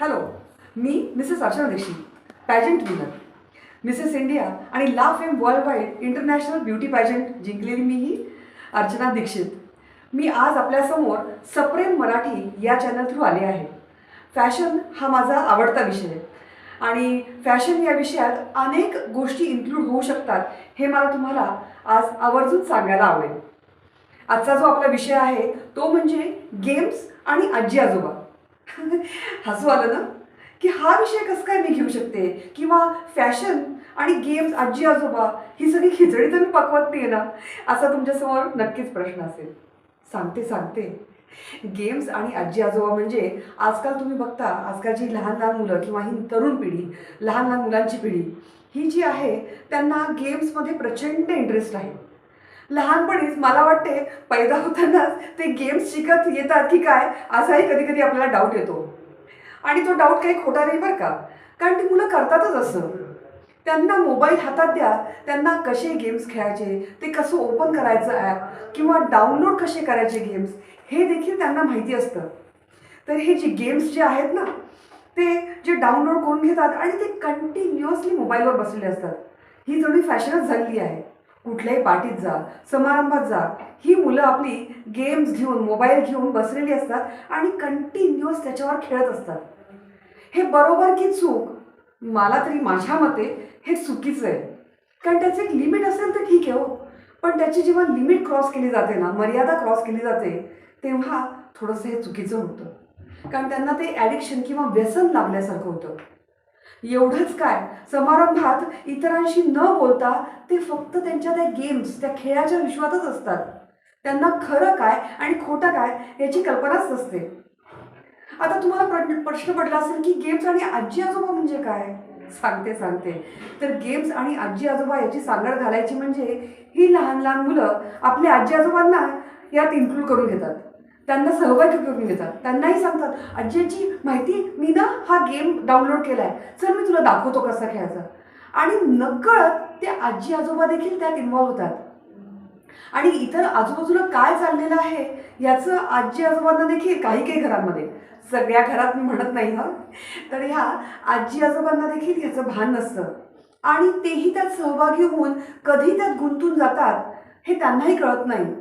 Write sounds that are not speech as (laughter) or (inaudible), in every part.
Hello मी Mrs Archana Dixit pageant winner Mrs India आणि La Femme world wide international beauty pageant जिंकलेली मी ही अर्चना दीक्षित. मी आज आपल्यासमोर सप्रेम मराठी या चॅनल थ्रू आले आहे. फॅशन हा माझा आवडता विषय. आहे आणि फॅशन या विषयात अनेक गोष्टी इन्क्लूड होऊ शकतात हे मला तुम्हाला आज आवर्जून सांगायला आवडेल. आजचा जो आपला विषय आहे तो म्हणजे गेम्स आणि आजी आजोबा (laughs) हसू आलं ना? की हा विषय कसं काय मी घेऊ शकते? किंवा फॅशन आणि गेम्स आजी आजोबा ही सगळी खिचडी तर मी पकवत नाही ना? असा तुमच्यासमोर नक्कीच प्रश्न असेल. सांगते सांगते. गेम्स आणि आजी आजोबा म्हणजे आजकाल तुम्ही बघता आजकालची लहान लहान मुलं किंवा ही तरुण पिढी लहान लहान मुलांची पिढी ही जी आहे त्यांना गेम्समध्ये प्रचंड इंटरेस्ट आहे. लहानपणीच मला वाटते पैदा होतानाच ते गेम्स शिकत येतात की काय असाही कधी कधी आपल्याला डाऊट येतो. आणि तो डाऊट काही खोटा नाही बरं का? कारण ती मुलं करतातच असं. त्यांना मोबाईल हातात द्या त्यांना कसे गेम्स खेळायचे ते कसं ओपन करायचं ॲप किंवा डाउनलोड कसे करायचे गेम्स हे देखील त्यांना माहिती असतं. तर हे जे गेम्स जे आहेत ना ते जे डाउनलोड करून घेतात आणि ते कंटिन्युअसली मोबाईलवर बसलेले असतात. ही जणू फॅशनच झालेली आहे. कुठल्याही पार्टीत जा समारंभात जा. ही मुलं आपली गेम्स घेऊन मोबाईल घेऊन बसलेली असतात आणि कंटिन्युअस त्याच्यावर खेळत असतात. हे बरोबर की चूक? मला तरी माझ्या मते हे चुकीचं आहे. कारण त्याचं एक लिमिट असेल तर ठीक आहे हो. पण त्याची जेव्हा लिमिट क्रॉस केली जाते ना मर्यादा क्रॉस केली जाते तेव्हा थोडंसं हे चुकीचं होतं. कारण त्यांना ते ॲडिक्शन किंवा व्यसन लागल्यासारखं होतं. एवढंच काय? समारंभात इतरांशी न बोलता ते फक्त त्यांच्या त्या गेम्स त्या खेळाच्या विश्वातच असतात. त्यांना खरं काय आणि खोटं काय याची कल्पनाच नसते. आता तुम्हाला प्रश्न प्रश्न पडला असेल की गेम्स आणि आजी आजोबा म्हणजे काय? सांगते सांगते. तर गेम्स आणि आजी आजोबा याची सांगड घालायची म्हणजे ही लहान लहान मुलं आपल्या आजी आजोबांना यात इन्क्लूड करून घेतात. त्यांना सहभागी करून घेतात. त्यांनाही सांगतात आजीची माहिती मी ना हा गेम डाउनलोड केला आहे चल मी तुला दाखवतो कसा खेळायचा. आणि नकळत ते आजी आजोबा देखील त्यात इन्वॉल्व होतात. आणि इतर आजूबाजूला काय चाललेलं आहे याचं आजी आजोबांना देखील काही काही घरांमध्ये. सगळ्या घरात मी म्हणत नाही हा. तर ह्या आजी आजोबांना देखील याचं भान नसतं. आणि तेही त्यात सहभागी होऊन कधी त्यात गुंतून जातात हे त्यांनाही कळत नाही.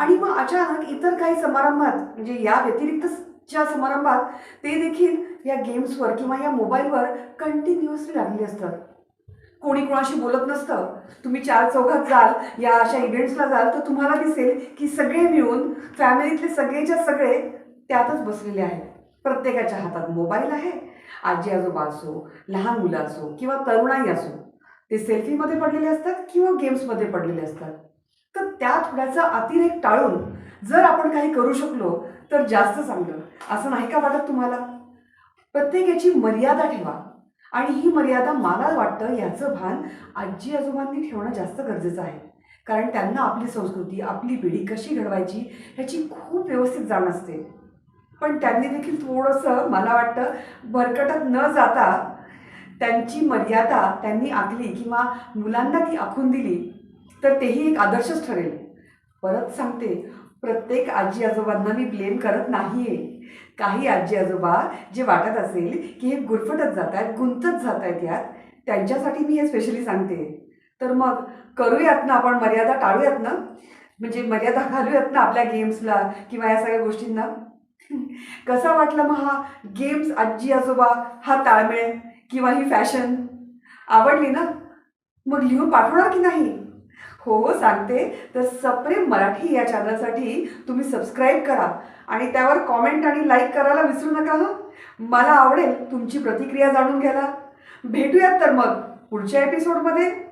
आणि मग अचानक इतर काही समारंभात म्हणजे या व्यतिरिक्तच्या समारंभात ते देखील या गेम्सवर किंवा या मोबाईलवर कंटिन्युअसली लागलेले असतात. कोणी कोणाशी बोलत नसतं. तुम्ही चार चौघात जाल या अशा इव्हेंट्सला जाल तर तुम्हाला दिसेल की सगळे मिळून फॅमिलीतले सगळेच्या सगळे त्यातच बसलेले आहेत. प्रत्येकाच्या हातात मोबाईल आहे. आजी आजोबा असो लहान मुलं असो किंवा तरुणाई असो ते सेल्फीमध्ये पडलेले असतात किंवा गेम्समध्ये पडलेले असतात. तर त्या थोड्याचा अतिरेक टाळून जर आपण काही करू शकलो तर जास्त चांगलं. असं नाही का वाटत तुम्हाला? प्रत्येकाची मर्यादा ठेवा. आणि ही मर्यादा मला वाटतं याचं भान आजी आजोबांनी ठेवणं जास्त गरजेचं आहे. कारण त्यांना आपली संस्कृती आपली पिढी कशी घडवायची ह्याची खूप व्यवस्थित जाण असते. पण त्यांनी देखील थोडंसं मला वाटतं भरकटत न जाता त्यांची मर्यादा त्यांनी आखली किंवा मुलांना ती आखून दिली तर तेही एक आदर्शच ठरेल. परत सांगते प्रत्येक आजी आजोबांना मी ब्लेम करत नाही आहे काही आजी आजोबा जे वाटत असेल की हे गुरफटत जात आहेत गुंतत जात आहेत यात त्यांच्यासाठी मी हे स्पेशली सांगते. तर मग करूयात ना आपण मर्यादा टाळूयात ना? म्हणजे मर्यादा घालूयात ना आपल्या गेम्सला किंवा या सगळ्या गोष्टींना? (laughs) कसा वाटला मग हा गेम्स आजी आजोबा हा ताळमेळ किंवा ही फॅशन आवडली ना? मग लिहून पाठवणार की नाही? हो हो सांगते. तर सप्रेम मराठी या चॅनलसाठी तुम्ही सबस्क्राईब करा आणि त्यावर कॉमेंट आणि लाईक करायला विसरू नका हं. मला आवडेल तुमची प्रतिक्रिया जाणून घ्यायला. भेटूयात तर मग पुढच्या एपिसोडमध्ये